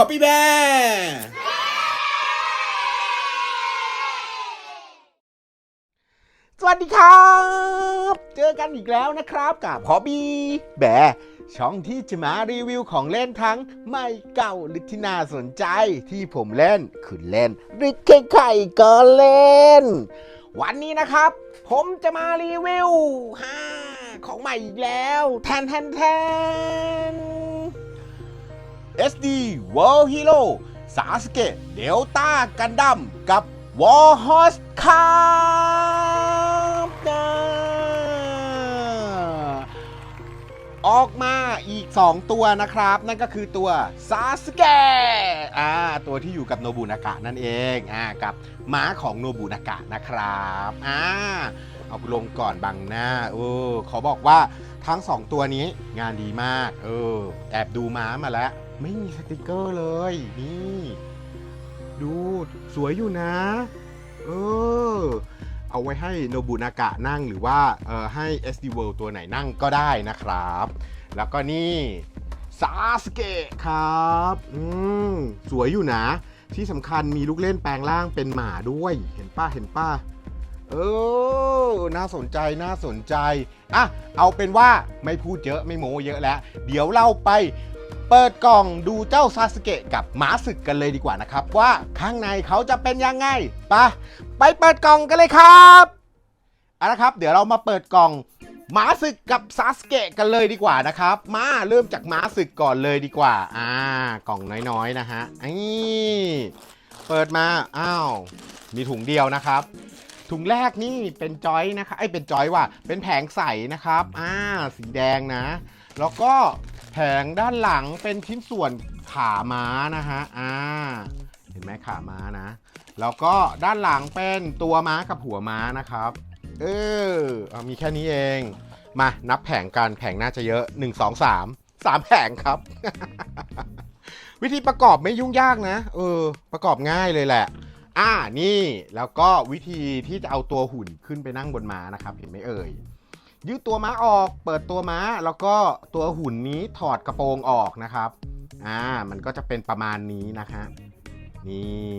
Copy Bear สวัสดีครับ เจอกันอีกแล้วนะครับกับพอบีแบร์ช่องที่จะมารีวิวของเล่นทั้งไม่เก่าหรือที่น่าสนใจที่ผมเล่นคุณเล่นหรือใครๆก็เล่น วันนี้นะครับ ผมจะมารีวิวของใหม่อีกแล้ว แทนแทนแทน SD World Hero สาสเกะเดลต้ากันดั้มกับ War Horse ครับออกมาอีก 2 ตัวนะครับ นั่นก็คือตัวซาสเกะอ่าตัวที่อยู่กับโนบุนากะนั่นเองอ่ากับม้าของโนบุนากะนะครับอ่าเอาลงก่อนบังหน้าเออขอบอกว่าทั้ง 2 ตัวนี้งานดีมากเออแอบดูม้ามาแล้ว ไม่มีสติกเกอร์เลย นี่ ดูสวยอยู่นะ เออ เอาไว้ให้โนบุนากะนั่งหรือว่าเออให้ SD World ตัวไหนนั่งก็ได้นะครับ แล้วก็นี่ซาสเกะครับ อืม สวยอยู่นะ ที่สำคัญมีลูกเล่นแปลงร่างเป็นหมาด้วย เห็นป้าเห็นป้าเออ น่าสนใจ น่าสนใจ อะ เอาเป็นว่าไม่พูดเยอะ ไม่โม้เยอะแล้ว เดี๋ยวเราไป เปิดกล่องดูเจ้าซาสเกะกับหมาศึกกันเลยดีกว่านะครับ ว่าข้างในเขาจะเป็นยังไงไปะไปเปิดกล่องกันเลยครับเอาละครับ เดี๋ยวเรามาเปิดกล่องหมาศึกกับซาสเกะกันเลยดีกว่านะครับ มาเริ่มจากหมาศึกก่อนเลยดีกว่า อ่ากล่องน้อยๆนะฮะนี่เปิดมาอ้าวมีถุงเดียวนะครับถุงแรกนี่เป็นจอยนะคะไอ้เป็นจอยว่ะเป็นแผงใสนะครับ อ่า สีแดงนะ แล้วก็ แผงด้านหลังเป็นชิ้นส่วนขาม้านะฮะ อ่า เห็นไหมขาม้านะ แล้วก็ด้านหลังเป็นตัวม้ากับหัวม้านะครับ เออเอามีแค่นี้เอง มานับแผงกัน แผงน่าจะเยอะ 1 2 3 3 แผงครับ วิธีประกอบไม่ยุ่งยากนะ เออ ประกอบง่ายเลยแหละ อ่า นี่ แล้วก็วิธีที่จะเอาตัวหุ่นขึ้นไปนั่งบนม้านะครับ เห็นไหมเอ่ย ยืดตัวม้าออก เปิดตัวม้า แล้วก็ตัวหุ่นนี้ถอดกระโปรงออกนะครับ อ่า มันก็จะเป็นประมาณนี้นะฮะ นี่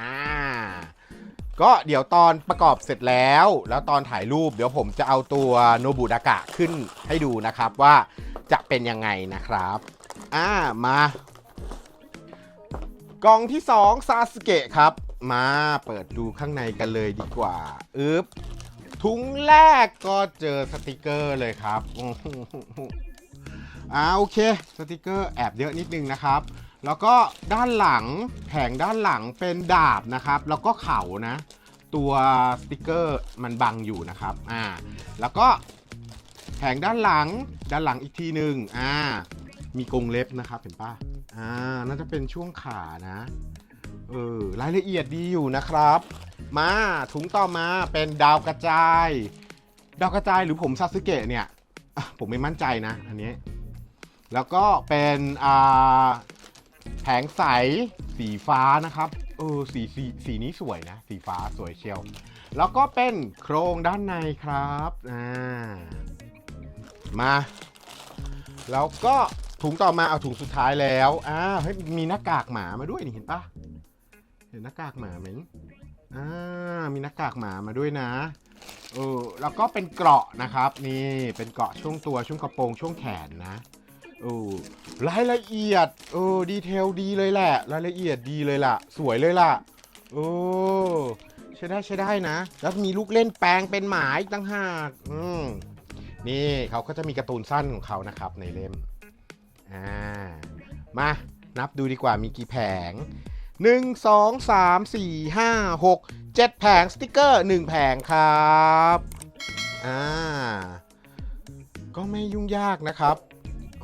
อ่า ก็เดี๋ยวตอนประกอบเสร็จแล้ว แล้วตอนถ่ายรูปเดี๋ยวผมจะเอาตัวโนบุดากะขึ้นให้ดูนะครับว่าจะเป็นยังไงนะครับ อ่า มากล่องที่2ซาสเกะครับ มาเปิดดูข้างในกันเลยดีกว่า อึ๊บ ถุงแรกก็เจอสติกเกอร์เลยครับอ่าโอเค สติกเกอร์แอบเยอะนิดนึงนะครับ แล้วก็ด้านหลังแผงด้านหลังเป็นดาบนะครับ แล้วก็เข่านะ ตัวสติกเกอร์มันบังอยู่นะครับอ่าแล้วก็แผงด้านหลังด้านหลังอีกทีหนึ่งอ่ามีกรงเล็บนะครับเห็นปะอ่าน่าจะเป็นช่วงขานะเออรายละเอียดดีอยู่นะครับ มาถุงต่อมาเป็นดาวกระจาย ดาวกระจายหรือผมซาสึเกะเนี่ยผมไม่มั่นใจนะอันนี้ แล้วก็เป็นอ่าแผงใสสีฟ้านะครับเออสีสีสีนี้สวยนะ สีฟ้าสวยเชียว แล้วก็เป็นโครงด้านในครับอ่ามา แล้วก็ถุงต่อมาเอาถุงสุดท้ายแล้วอ่าเฮ้ยมีหน้ากากหมามาด้วยนี่เห็นปะเห็นหน้ากากหมาไหม อ่ามีหน้ากากหมามาด้วยนะเออแล้วก็เป็นเกราะนะครับ นี่เป็นเกราะช่วงตัวช่วงกระโปรงช่วงแขนนะเออรายละเอียดเออดีเทลดีเลยแหละ รายละเอียดดีเลยล่ะ สวยเลยล่ะโอ้ใช้ได้ใช้ได้นะ แล้วมีลูกเล่นแปลงเป็นหมาอีกตั้งหากอืมนี่เขาก็จะมีการ์ตูนสั้นของเขานะครับในเล่มอ่ามานับดูดีกว่ามีกี่แผง 1 2 3 4 5 6 7 แผงสติกเกอร์ 1 แผงครับ อ่า ก็ไม่ยุ่งยากนะครับ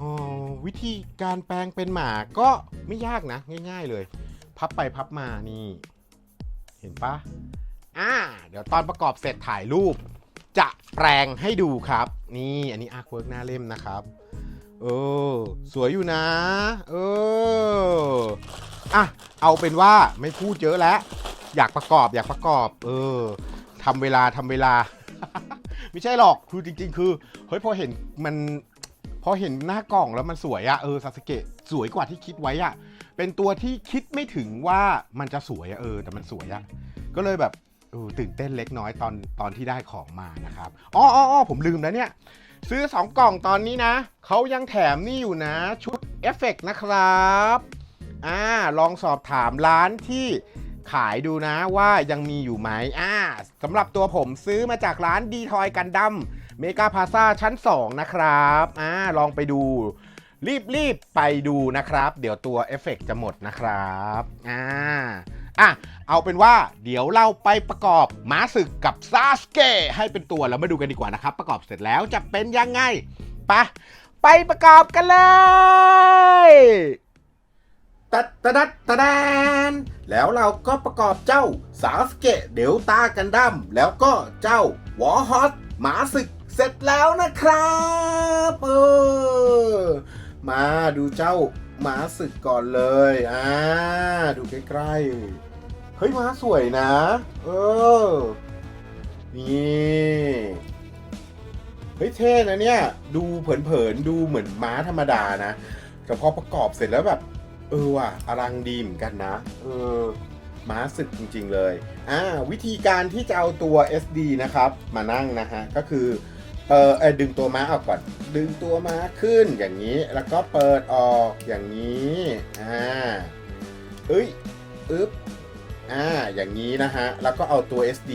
อ๋อวิธีการแปลงเป็นหมาก็ไม่ยากนะ ง่าย ๆเลย พับไปพับมานี่ เห็นปะอ่า เดี๋ยวตอนประกอบเสร็จถ่ายรูป จะแปลงให้ดูครับ นี่อันนี้อาร์คเวิร์กหน้าเล่มนะครับเออสวยอยู่นะ เออ อะเอาเป็นว่าไม่พูดเยอะแล้ว อยากประกอบอยากประกอบ เออทำเวลาทำเวลา ไม่ใช่หรอกคือจริง ๆ คือเฮ้ยพอเห็นมันพอเห็นหน้ากล่องแล้วมันสวยอะเออซาสเกะสวยกว่าที่คิดไว้อะเป็นตัวที่คิดไม่ถึงว่ามันจะสวยอะเออ แต่มันสวยอะก็เลยแบบตื่นเต้นเล็กน้อยตอนตอนที่ได้ของมานะครับอ๋ออ๋อผมลืมแล้วเนี่ย ซื้อ 2 กล่องตอนนี้นะ เขายังแถมนี่อยู่นะ ชุดเอฟเฟกต์นะครับ อ่าลองสอบถามร้านที่ขายดูนะว่ายังมีอยู่ไหมอ่าสำหรับตัวผมซื้อมาจากร้านดีทอยกันดัมเมกาพาซาชั้น 2 นะครับอ่าลองไปดู รีบรีบไปดูนะครับ เดี๋ยวตัวเอฟเฟกต์จะหมดนะครับอ่าอะ เอาเป็นว่าเดี๋ยวเราไปประกอบม้าศึกกับซาสเกะให้เป็นตัวแล้วมาดูกันดีกว่านะครับ ประกอบเสร็จแล้วจะเป็นยังไงไปะไปประกอบกันเลย ตัดตัดตัดแดนแล้วเราก็ประกอบเจ้าซาสเกะเดลต้ากันดั้มแล้วก็เจ้าวอฮอตหมาศึกเสร็จแล้วนะครับเออมาดูเจ้าม้าศึกก่อนเลยอ่าดูใกล้ๆเฮ้ยม้าสวยนะ เออนี่เฮ้ยเท่นะเนี่ย ดูเผินๆดูเหมือนม้าธรรมดานะแต่พอประกอบเสร็จแล้วแบบ เออว่ะอลังดีเหมือนกันนะ เออม้าศึกจริง ๆ เลย อ่า วิธีการที่จะเอาตัว SD นะครับ มานั่งนะฮะ ก็คือเออเออดึงตัวม้าออกก่อน ดึงตัวม้าขึ้นอย่างนี้ แล้วก็เปิดออกอย่างนี้ อ่า เอ้ย อึ๊บ อ่า อย่างนี้นะฮะ แล้วก็เอาตัว SD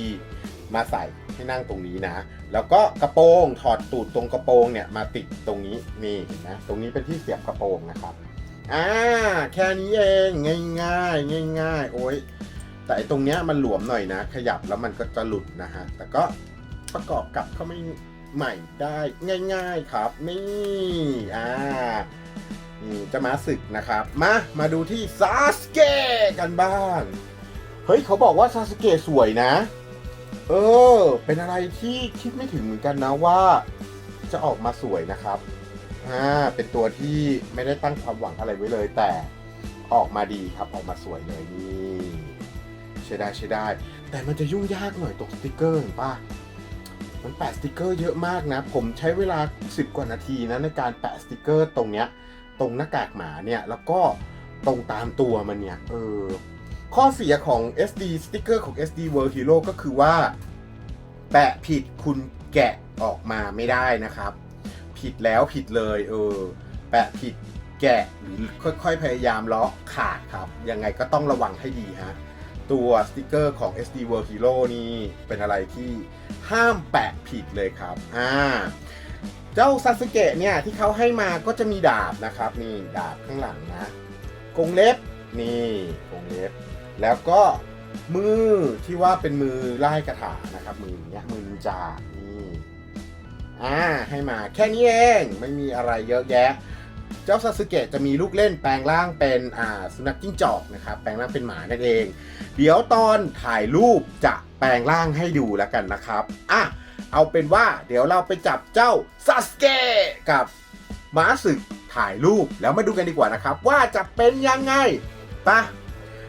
มาใส่ให้นั่งตรงนี้นะ แล้วก็กระโปรงถอดตูดตรงกระโปรงเนี่ยมาติดตรงนี้ นี่เห็นไหมตรงนี้เป็นที่เสียบกระโปรงนะครับ อ่าแค่นี้เองง่ายง่ายง่ายง่ายๆโอ้ยแต่ตรงเนี้ยมันหลวมหน่อยนะ ขยับแล้วมันก็จะหลุดนะฮะ แต่ก็ประกอบกับเข้าไม่ใหม่ได้ง่ายๆครับนี่อ่านี่จะมาศึกนะครับ มามาดูที่ซาสเกะกันบ้างเฮ้ยเขาบอกว่าซาสเกะสวยนะ เออ เป็นอะไรที่คิดไม่ถึงเหมือนกันนะว่า จะออกมาสวยนะครับ อ่าเป็นตัวที่ไม่ได้ตั้งความหวังอะไรไว้เลย แต่ออกมาดีครับออกมาสวยเลยนี่ใช้ได้ใช้ได้ แต่มันจะยุ่งยากหน่อยตรงสติกเกอร์เห็นปะมันแปะสติกเกอร์เยอะมากนะ ผมใช้เวลา 10 กว่านาทีนะในการแปะสติกเกอร์ตรงเนี้ยตรงหน้ากากหมาเนี่ยแล้วก็ตรงตามตัวมันเนี่ยเออข้อเสียของ SD สติกเกอร์ของ SD World Hero ก็คือว่า แปะผิดคุณแกะออกมาไม่ได้นะครับ ผิดแล้วผิดเลยเออแปะผิดแกะหรือค่อยๆ พยายามเลาะขาดครับ ยังไงก็ต้องระวังให้ดีฮะตัวสติกเกอร์ของ SD World Hero นี่เป็นอะไรที่ห้ามแปะผิดเลยครับอ่าเจ้าซาสึเกะเนี่ยที่เขาให้มาก็จะมีดาบนะครับนี่ดาบข้างหลังนะกงเล็บนี่กงเล็บ แล้วก็มือที่ว่าเป็นมือไล่กระถานะครับมือเนี้ยมือจา อ่าให้มาแค่นี้เองไม่มีอะไรเยอะแยะ เจ้าซาสึเกะจะมีลูกเล่นแปลงร่างเป็นอ่าสุนัขจิ้งจอกนะครับแปลงร่างเป็นหมานั่นเอง เดี๋ยวตอนถ่ายรูปจะแปลงร่างให้ดูแล้วกันนะครับอะเอาเป็นว่าเดี๋ยวเราไปจับเจ้าซาสเกะกับม้าศึกถ่ายรูปแล้วมาดูกันดีกว่านะครับ ว่าจะเป็นยังไงไปะ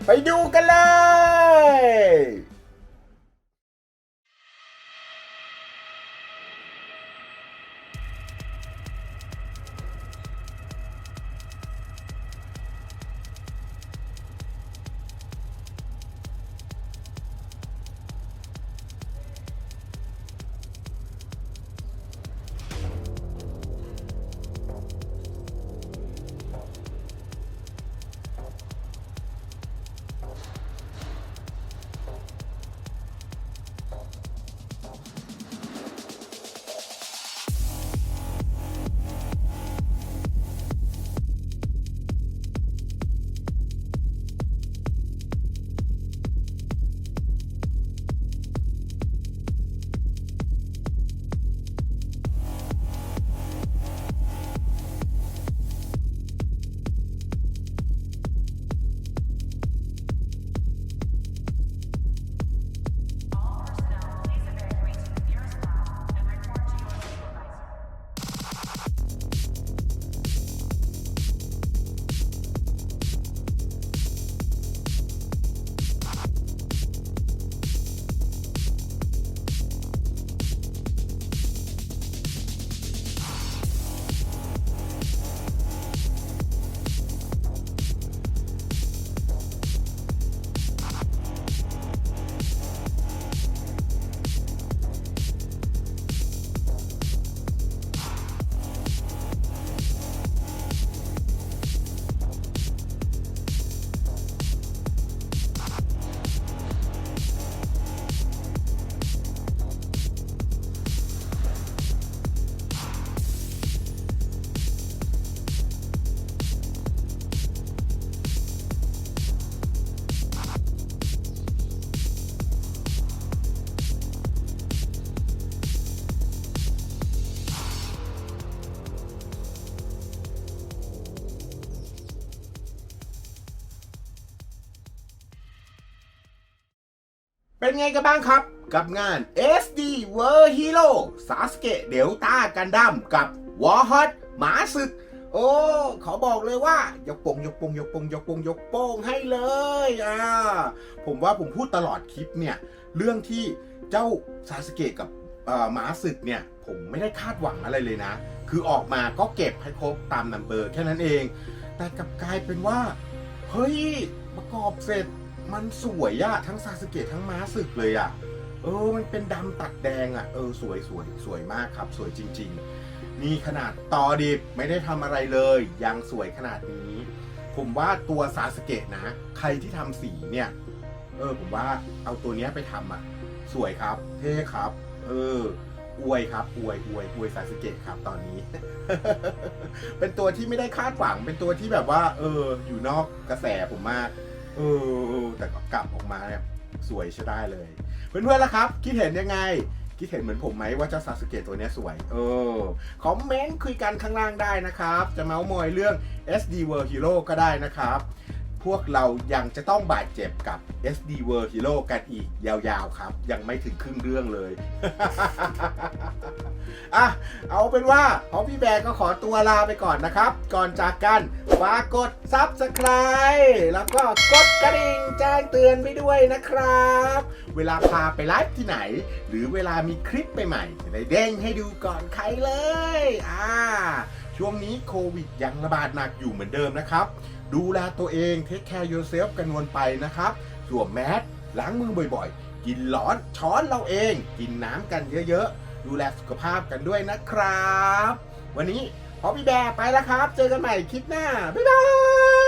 ไปดูกันเลย เป็นไงกันบ้างครับ กับงาน SD World Hero Sasuke Delta Gundam กับ Warhol หมาศึก โอ้ขอบอกเลยว่า ยกโปงยกโปงยกโปงยกโปงยกโป้งให้เลยอ่าผมว่าผมพูดตลอดคลิปเนี่ย เรื่องที่เจ้าซาสเกะกับหมาศึกเนี่ย ผมไม่ได้คาดหวังอะไรเลยนะ คือออกมาก็เก็บให้ครบตามนัมเบอร์แค่นั้นเอง แต่กลับกลายเป็นว่า เฮ้ยประกอบเสร็จ มันสวยอะทั้งซาสเกะทั้งม้าศึกเลยอะเออ มันเป็นดำตัดแดงอะเออสวยสวยสวยมากครับ สวยจริง ๆ นี่ขนาดต่อดิบไม่ได้ทำอะไรเลย ยังสวยขนาดนี้ ผมว่าตัวซาสเกะนะ ใครที่ทำสีเนี่ย เออ ผมว่าเอาตัวเนี้ยไปทำอะสวยครับ เท่ครับ เอออวยครับอวยอวยอวยซาสเกะครับตอนนี้ เป็นตัวที่ไม่ได้คาดหวัง เป็นตัวที่แบบว่า เออ อยู่นอกกระแสผมมาก เออแต่ก็กลับออกมาเนี่ยสวยใช้ได้เลย เพื่อนๆล่ะครับ คิดเห็นยังไง คิดเห็นเหมือนผมไหมว่าเจ้าซาสเกะตัวนี้สวย เออ คอมเมนต์คุยกันข้างล่างได้นะครับ จะเมาส์มอยเรื่อง SD World Hero ก็ได้นะครับ พวกเรายังจะต้องบาดเจ็บกับ SD World Hero กันอีกยาวๆครับ ยังไม่ถึงครึ่งเรื่องเลย อะ เอาเป็นว่าพอพี่แบร์ก็ขอตัวลาไปก่อนนะครับ ก่อนจากกันฝากกด Subscribe แล้วก็กดกระดิ่งแจ้งเตือนไปด้วยนะครับ เวลาพาไปไลฟ์ที่ไหน หรือเวลามีคลิปใหม่ๆจะได้เด้งให้ดูก่อนใครเลย อ่าช่วงนี้โควิดยังระบาดหนักอยู่เหมือนเดิมนะครับ ดูแลตัวเองเทคแคร์ yourself กันวนไปนะครับสวมแมสล้างมือบ่อยๆ กินร้อนช้อนเราเอง กินน้ำกันเยอะๆ ดูแลสุขภาพกันด้วยนะครับ วันนี้พอพี่แบร์ไปแล้วครับ เจอกันใหม่คลิปหน้า บ๊ายบาย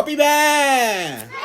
ฮอปปี้แบร์